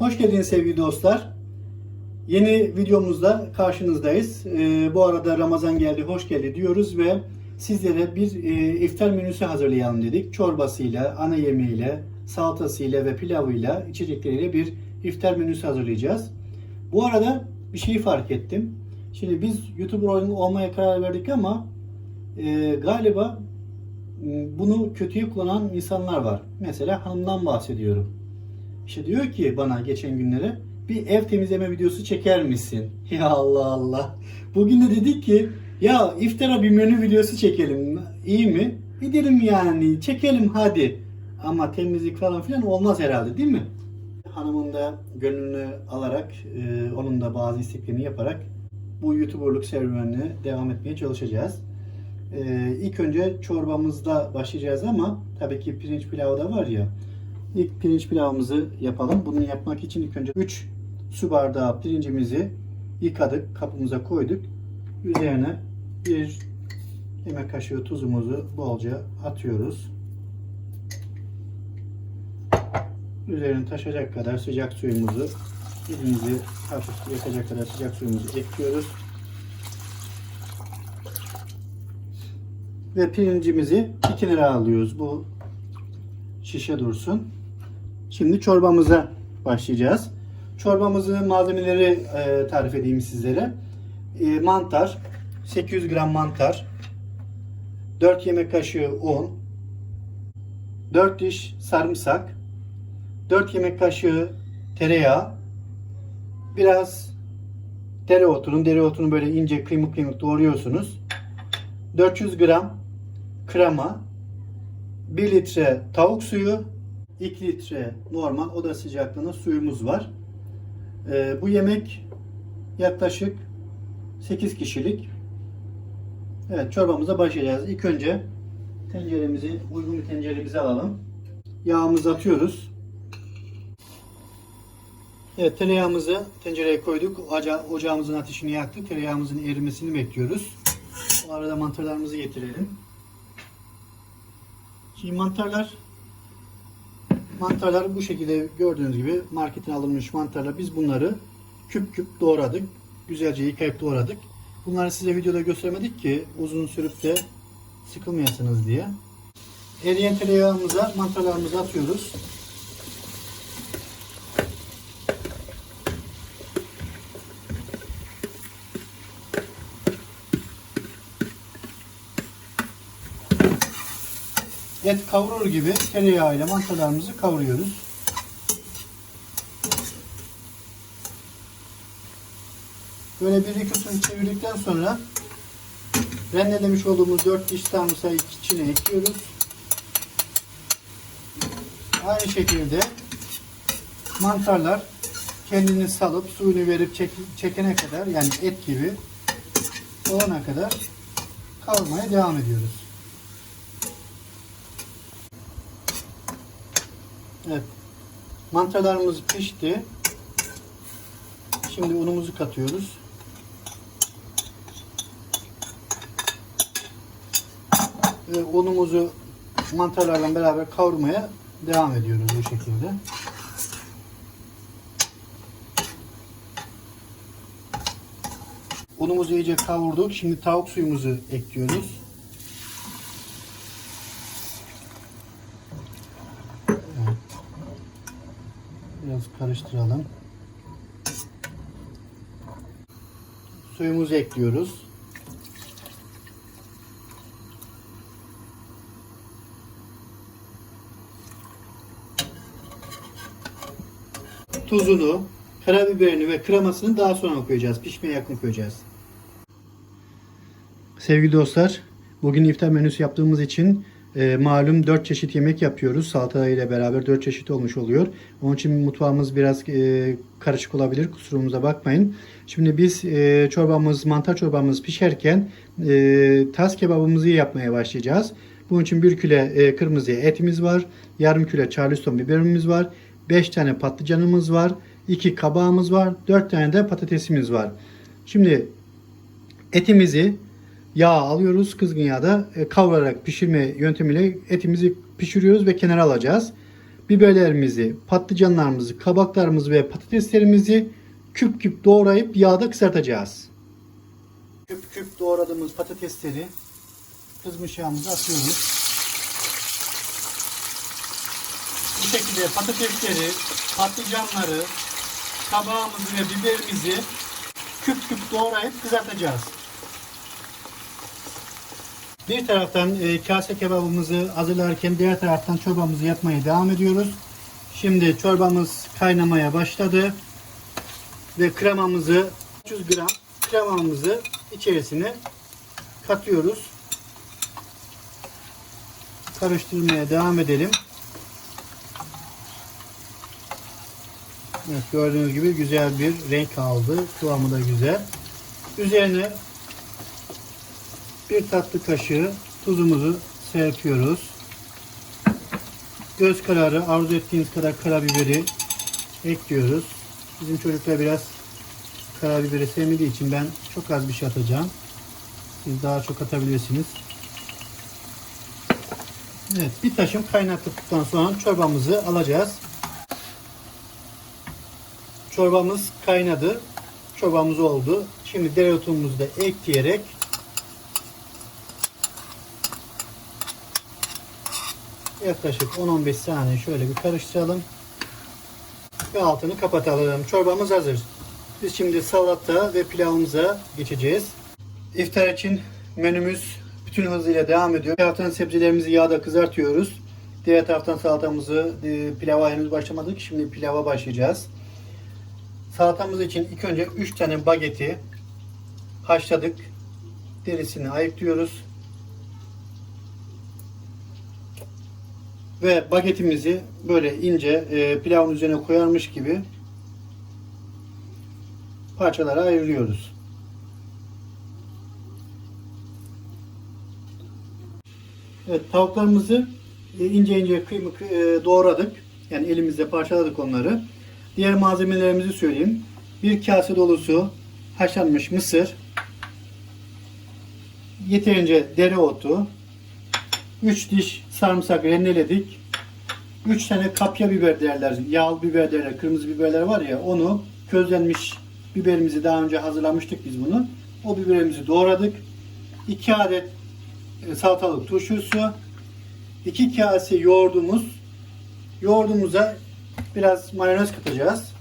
Hoş geldiniz sevgili dostlar. Yeni videomuzda karşınızdayız. Ee, bu arada Ramazan geldi, hoş geldi diyoruz ve sizlere bir e, iftar menüsü hazırlayalım dedik. Çorbasıyla, ana yemeğiyle, salatasıyla ve pilavıyla, içecekleriyle bir iftar menüsü hazırlayacağız. Bu arada bir şeyi fark ettim. Şimdi biz YouTuber olmaya karar verdik ama e, galiba bunu kötüye kullanan insanlar var. Mesela hanımdan bahsediyorum. İşte diyor ki bana geçen günlere bir ev temizleme videosu çeker misin? Ya Allah Allah. Bugün de dedik ki ya iftara bir menü videosu çekelim. İyi mi? Bir dedim yani çekelim hadi. Ama temizlik falan filan olmaz herhalde değil mi? Hanımın da gönlünü alarak, e, onun da bazı isteklerini yaparak bu YouTuber'lık serüvenine devam etmeye çalışacağız. E, ilk önce çorbamızda başlayacağız ama tabii ki pirinç pilavı da var ya. İlk pirinç pilavımızı yapalım. Bunu yapmak için ilk önce 3 su bardağı pirincimizi yıkadık, kapımıza koyduk. Üzerine bir yemek kaşığı tuzumuzu bolca atıyoruz. Üzerine taşacak kadar sıcak suyumuzu elimizi hafif yakacak kadar sıcak suyumuzu ekliyoruz. Ve pirincimizi bir kenara alıyoruz. Bu şişe dursun. Şimdi çorbamıza başlayacağız. Çorbamızın malzemeleri e, tarif edeyim sizlere. E, mantar, 800 gram mantar, 4 yemek kaşığı un, 4 diş sarımsak, 4 yemek kaşığı tereyağı, biraz dereotunun, dereotunu böyle ince kıymık kıymık doğruyorsunuz. 400 gram krema, 1 litre tavuk suyu, 2 litre normal oda sıcaklığında suyumuz var. Ee, bu yemek yaklaşık 8 kişilik. Evet çorbamıza başlayacağız. İlk önce tenceremizi uygun bir tenceremize alalım. Yağımızı atıyoruz. Evet tereyağımızı tencereye koyduk. Oca ocağımızın ateşini yaktık. Tereyağımızın erimesini bekliyoruz. O arada mantarlarımızı getirelim. Şimdi mantarlar mantarlar bu şekilde gördüğünüz gibi marketten alınmış mantarlar. Biz bunları küp küp doğradık. Güzelce yıkayıp doğradık. Bunları size videoda göstermedik ki uzun sürüp de sıkılmayasınız diye. Eriyen tereyağımıza mantarlarımızı atıyoruz. Et kavurur gibi tereyağıyla mantarlarımızı kavuruyoruz. Böyle bir iki tur çevirdikten sonra rendelemiş olduğumuz 4 diş sarımsağı içine ekliyoruz. Aynı şekilde mantarlar kendini salıp suyunu verip çek, çekene kadar yani et gibi olana kadar kavurmaya devam ediyoruz. Evet. Mantarlarımız pişti. Şimdi unumuzu katıyoruz. Ve unumuzu mantarlarla beraber kavurmaya devam ediyoruz bu şekilde. Unumuzu iyice kavurduk. Şimdi tavuk suyumuzu ekliyoruz. Biraz karıştıralım. Suyumuzu ekliyoruz. Tuzunu, karabiberini ve kremasını daha sonra koyacağız. Pişmeye yakın koyacağız. Sevgili dostlar, bugün iftar menüsü yaptığımız için e, malum 4 çeşit yemek yapıyoruz. Salata ile beraber 4 çeşit olmuş oluyor. Onun için mutfağımız biraz e, karışık olabilir. Kusurumuza bakmayın. Şimdi biz e, çorbamız, mantar çorbamız pişerken e, tas kebabımızı yapmaya başlayacağız. Bunun için bir kilo e, kırmızı etimiz var. Yarım kilo charleston biberimiz var. 5 tane patlıcanımız var. 2 kabağımız var. 4 tane de patatesimiz var. Şimdi etimizi yağ alıyoruz. Kızgın yağda e, kavurarak pişirme yöntemiyle etimizi pişiriyoruz ve kenara alacağız. biberlerimizi, patlıcanlarımızı, kabaklarımızı ve patateslerimizi küp küp doğrayıp yağda kızartacağız. Küp küp doğradığımız patatesleri kızmış yağımıza atıyoruz. Bu şekilde patatesleri, patlıcanları, kabağımızı ve biberimizi küp küp doğrayıp kızartacağız. Bir taraftan e, kase kebabımızı hazırlarken diğer taraftan çorbamızı yapmaya devam ediyoruz. Şimdi çorbamız kaynamaya başladı. Ve kremamızı 300 gram kremamızı içerisine katıyoruz. Karıştırmaya devam edelim. Evet, gördüğünüz gibi güzel bir renk aldı. Kıvamı da güzel. Üzerine bir tatlı kaşığı tuzumuzu serpiyoruz. Göz kararı arzu ettiğiniz kadar karabiberi ekliyoruz. Bizim çocuklar biraz karabiberi sevmediği için ben çok az bir şey atacağım. Siz daha çok atabilirsiniz. Evet, bir taşım kaynattıktan sonra çorbamızı alacağız. Çorbamız kaynadı. Çorbamız oldu. Şimdi dereotumuzu da ekleyerek yaklaşık 10-15 saniye şöyle bir karıştıralım. Ve altını kapatalım. Çorbamız hazır. Biz şimdi salata ve pilavımıza geçeceğiz. İftar için menümüz bütün hızıyla devam ediyor. Bir taraftan sebzelerimizi yağda kızartıyoruz. Diğer taraftan salatamızı e, pilava henüz başlamadık. Şimdi pilava başlayacağız. Salatamız için ilk önce 3 tane bageti haşladık. Derisini ayıklıyoruz. Ve bagetimizi böyle ince e, pilavın üzerine koyarmış gibi parçalara ayırıyoruz. Evet tavuklarımızı e, ince ince kıyma e, doğradık. Yani elimizle parçaladık onları. Diğer malzemelerimizi söyleyeyim. Bir kase dolusu haşlanmış mısır, yeterince dereotu, 3 diş sarımsak rendeledik. 3 tane kapya biber derler, yağlı biber derler, kırmızı biberler var ya onu közlenmiş biberimizi daha önce hazırlamıştık biz bunu. O biberimizi doğradık. 2 adet e, salatalık turşusu, 2 kase yoğurdumuz. Yoğurdumuza biraz mayonez katacağız.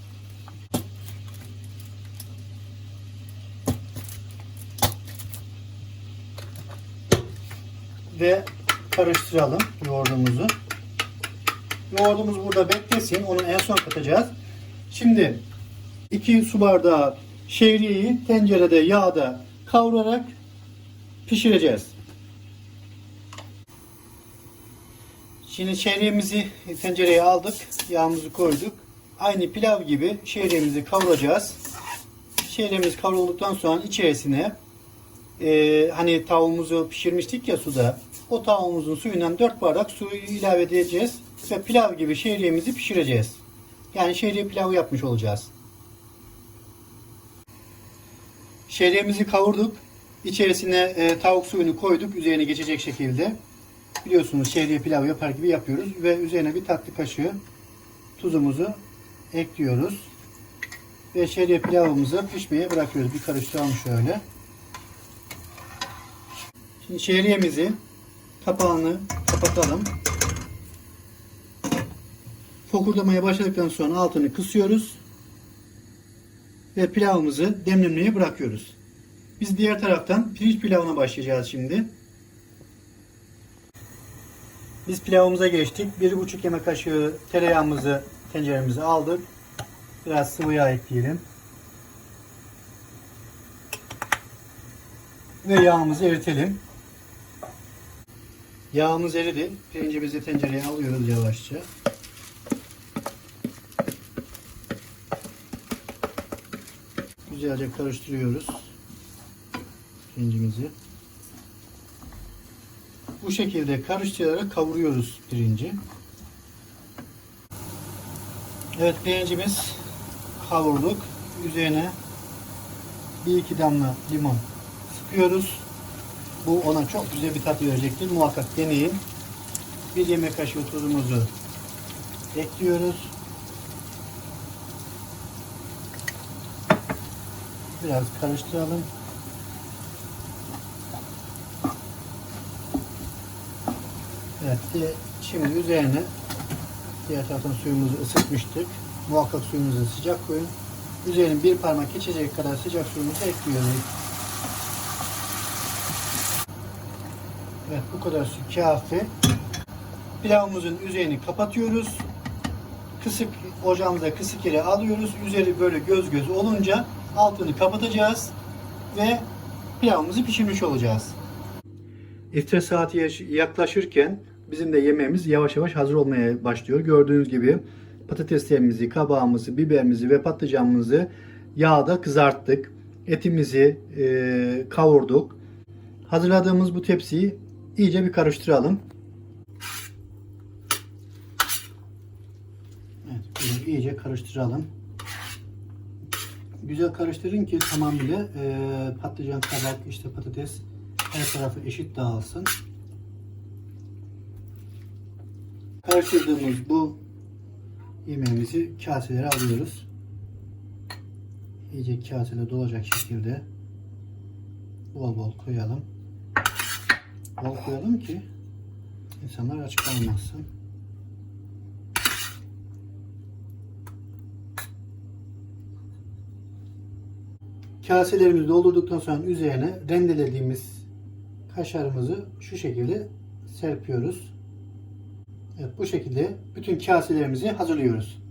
Ve karıştıralım yoğurdumuzu. Yoğurdumuz burada beklesin. Onu en son katacağız. Şimdi 2 su bardağı şehriyeyi tencerede yağda kavurarak pişireceğiz. Şimdi şehriyemizi tencereye aldık. Yağımızı koyduk. Aynı pilav gibi şehriyemizi kavuracağız. Şehriyemiz kavrulduktan sonra içerisine e, hani tavuğumuzu pişirmiştik ya suda. O tavuğumuzun suyundan 4 bardak suyu ilave edeceğiz. Ve pilav gibi şehriyemizi pişireceğiz. Yani şehriye pilavı yapmış olacağız. Şehriyemizi kavurduk. İçerisine e, tavuk suyunu koyduk. Üzerine geçecek şekilde. Biliyorsunuz şehriye pilav yapar gibi yapıyoruz. Ve üzerine bir tatlı kaşığı tuzumuzu ekliyoruz. Ve şehriye pilavımızı pişmeye bırakıyoruz. Bir karıştıralım şöyle. Şimdi şehriyemizi kapağını kapatalım. Fokurdamaya başladıktan sonra altını kısıyoruz. Ve pilavımızı demlemeye bırakıyoruz. Biz diğer taraftan pirinç pilavına başlayacağız şimdi. Biz pilavımıza geçtik. 1,5 yemek kaşığı tereyağımızı tenceremize aldık. Biraz sıvı yağ ekleyelim. Ve yağımızı eritelim. Yağımız eridi. Pirincimizi tencereye alıyoruz yavaşça. Güzelce karıştırıyoruz pirincimizi. Bu şekilde karıştırarak kavuruyoruz pirinci. Evet pirincimiz kavurduk. Üzerine bir iki damla limon sıkıyoruz. Bu ona çok güzel bir tat verecektir. Muhakkak deneyin. Bir yemek kaşığı tuzumuzu ekliyoruz. Biraz karıştıralım. Evet, e, şimdi üzerine diğer taraftan suyumuzu ısıtmıştık. Muhakkak suyumuzu sıcak koyun. Üzerine bir parmak geçecek kadar sıcak suyumuzu ekliyoruz. Evet, bu kadar su kafi. Pilavımızın üzerini kapatıyoruz. Kısık ocağımıza kısık yere alıyoruz. Üzeri böyle göz göz olunca altını kapatacağız ve pilavımızı pişirmiş olacağız. İftar saati yaklaşırken bizim de yemeğimiz yavaş yavaş hazır olmaya başlıyor. Gördüğünüz gibi patateslerimizi, kabağımızı, biberimizi ve patlıcanımızı yağda kızarttık. Etimizi e, kavurduk. Hazırladığımız bu tepsiyi iyice bir karıştıralım. Evet, iyice karıştıralım. Güzel karıştırın ki tamamıyla e, patlıcan, kabak, işte patates her tarafı eşit dağılsın. Karıştırdığımız bu yemeğimizi kaselere alıyoruz. İyice kasede dolacak şekilde bol bol koyalım. Bol koyalım ki insanlar aç kalmasın. Kaselerimizi doldurduktan sonra üzerine rendelediğimiz kaşarımızı şu şekilde serpiyoruz. Evet, bu şekilde bütün kaselerimizi hazırlıyoruz.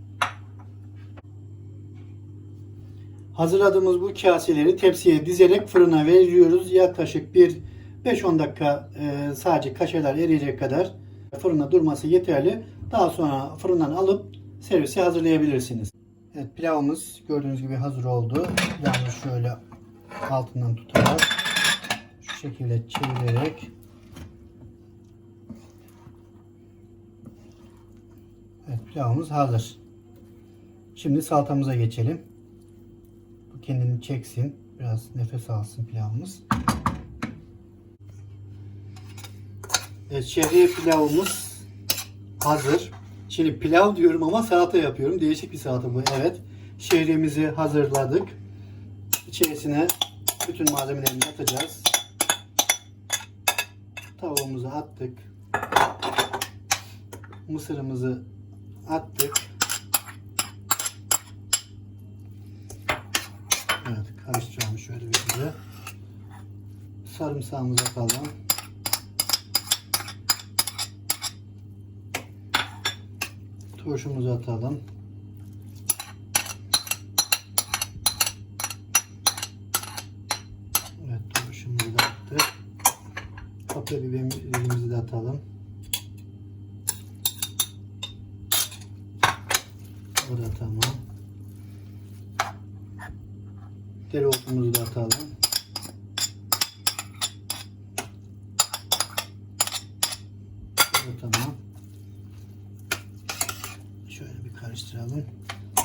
Hazırladığımız bu kaseleri tepsiye dizerek fırına veriyoruz. Yaklaşık bir 5-10 dakika e, sadece kaşarlar eriyecek kadar fırına durması yeterli. Daha sonra fırından alıp servise hazırlayabilirsiniz. Evet pilavımız gördüğünüz gibi hazır oldu. Yalnız şöyle altından tutarak şu şekilde çevirerek Evet pilavımız hazır. Şimdi salatamıza geçelim. Bu kendini çeksin. Biraz nefes alsın pilavımız. Evet şehriye pilavımız hazır. Şimdi pilav diyorum ama salata yapıyorum. Değişik bir salata bu. Evet. Şehriyemizi hazırladık. İçerisine bütün malzemelerini atacağız. Tavuğumuzu attık. Mısırımızı attık. Evet karıştıralım şöyle bir güzel. Sarımsağımızı atalım. Turşumuzu atalım. Evet turşumuzu da attık. Kapya biberimizi de atalım. O da tamam. Dereotumuzu da atalım. O da tamam. Şöyle bir karıştıralım.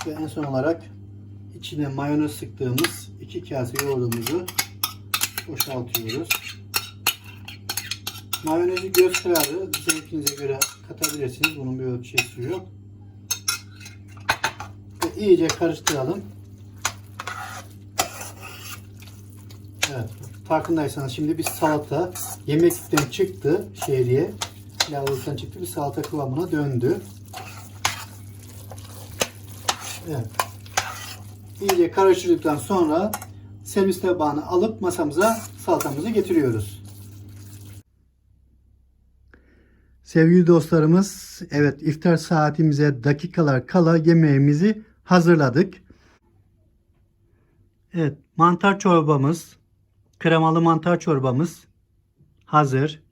Ve en son olarak içine mayonez sıktığımız iki kase yoğurdumuzu boşaltıyoruz. Mayonezi göz zevkinize göre katabilirsiniz. Bunun bir ölçüsü yok. Ve iyice karıştıralım. Evet. Farkındaysanız şimdi bir salata yemekten çıktı şehriye. Pilavlıktan çıktı bir salata kıvamına döndü. Evet. İyice karıştırdıktan sonra servis tabağına alıp masamıza salatamızı getiriyoruz. Sevgili dostlarımız, evet iftar saatimize dakikalar kala yemeğimizi hazırladık. Evet, mantar çorbamız, kremalı mantar çorbamız hazır.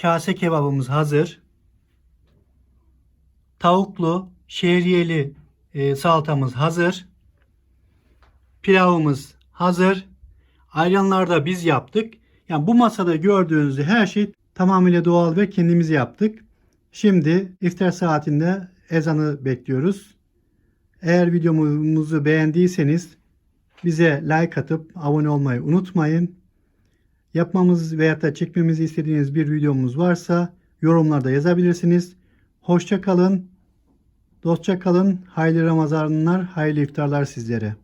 Kase kebabımız hazır. Tavuklu, şehriyeli e, salatamız hazır. Pilavımız hazır. Ayranlar da biz yaptık. Yani bu masada gördüğünüz her şey tamamıyla doğal ve kendimiz yaptık. Şimdi iftar saatinde ezanı bekliyoruz. Eğer videomuzu beğendiyseniz bize like atıp abone olmayı unutmayın. Yapmamız veya da çekmemizi istediğiniz bir videomuz varsa yorumlarda yazabilirsiniz. Hoşça kalın. Dostça kalın. Hayırlı Ramazanlar, hayırlı iftarlar sizlere.